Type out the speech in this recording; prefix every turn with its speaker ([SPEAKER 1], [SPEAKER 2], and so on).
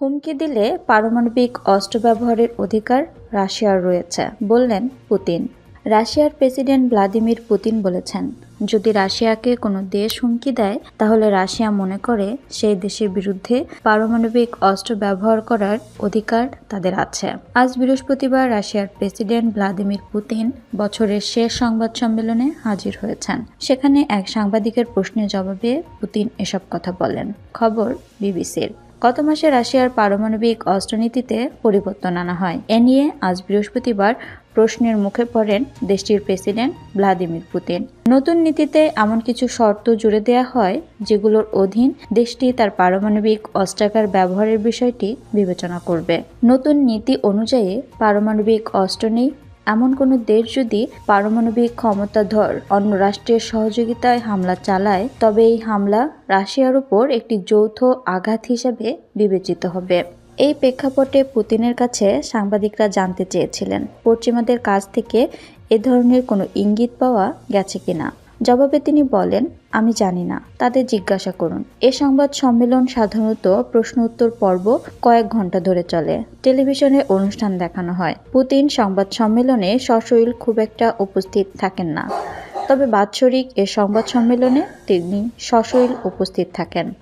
[SPEAKER 1] হুমকি দিলে পারমাণবিক অস্ত্র ব্যবহারের অধিকার রাশিয়ার রয়েছে, বললেন পুতিন। রাশিয়ার প্রেসিডেন্ট ভ্লাদিমির পুতিন বলেছেন, যদি রাশিয়াকে কোনো দেশ হুমকি দেয়, তাহলে রাশিয়া মনে করে সেই দেশের বিরুদ্ধে পারমাণবিক অস্ত্র ব্যবহার করার অধিকার তাদের আছে। আজ বৃহস্পতিবার রাশিয়ার প্রেসিডেন্ট ভ্লাদিমির পুতিন বছরের শেষ সংবাদ সম্মেলনে হাজির হয়েছেন। সেখানে এক সাংবাদিকের প্রশ্নের জবাবে পুতিন এসব কথা বলেন। খবর বিবিসির। গত মাসে রাশিয়ার পারমাণবিক অস্ত্রনীতিতে পরিবর্তন আনা হয়। এ নিয়ে আজ বৃহস্পতিবার প্রশ্নের মুখে পড়েন দেশটির প্রেসিডেন্ট ভ্লাদিমির পুতিন। নতুন নীতিতে এমন কিছু শর্ত জুড়ে দেওয়া হয়, যেগুলোর অধীন দেশটি তার পারমাণবিক অস্ত্রাগার ব্যবহারের বিষয়টি বিবেচনা করবে। নতুন নীতি অনুযায়ী পারমাণবিক অস্ত্র নেই এমন কোনো দেশ যদি পারমাণবিক ক্ষমতাধর অন্য রাষ্ট্রের সহযোগিতায় হামলা চালায়, তবে এই হামলা রাশিয়ার উপর একটি যৌথ আঘাত হিসেবে বিবেচিত হবে। এই প্রেক্ষাপটে পুতিনের কাছে সাংবাদিকরা জানতে চেয়েছিলেন, পশ্চিমাদের কাছ থেকে এ ধরনের কোনো ইঙ্গিত পাওয়া গেছে কিনা। জবাবে তিনি বলেন, আমি জানি না। তাদের জিজ্ঞাসা করুন। এ সংবাদ সম্মেলন সাধারণত প্রশ্ন উত্তর পর্ব কয়েক ঘণ্টা ধরে চলে। টেলিভিশনে অনুষ্ঠান দেখানো হয়। পুতিন সংবাদ সম্মেলনে সশরীর খুব একটা উপস্থিত থাকেন না। তবে বাৎসরিক এ সংবাদ সম্মেলনে তিনি সশরীর উপস্থিত থাকেন।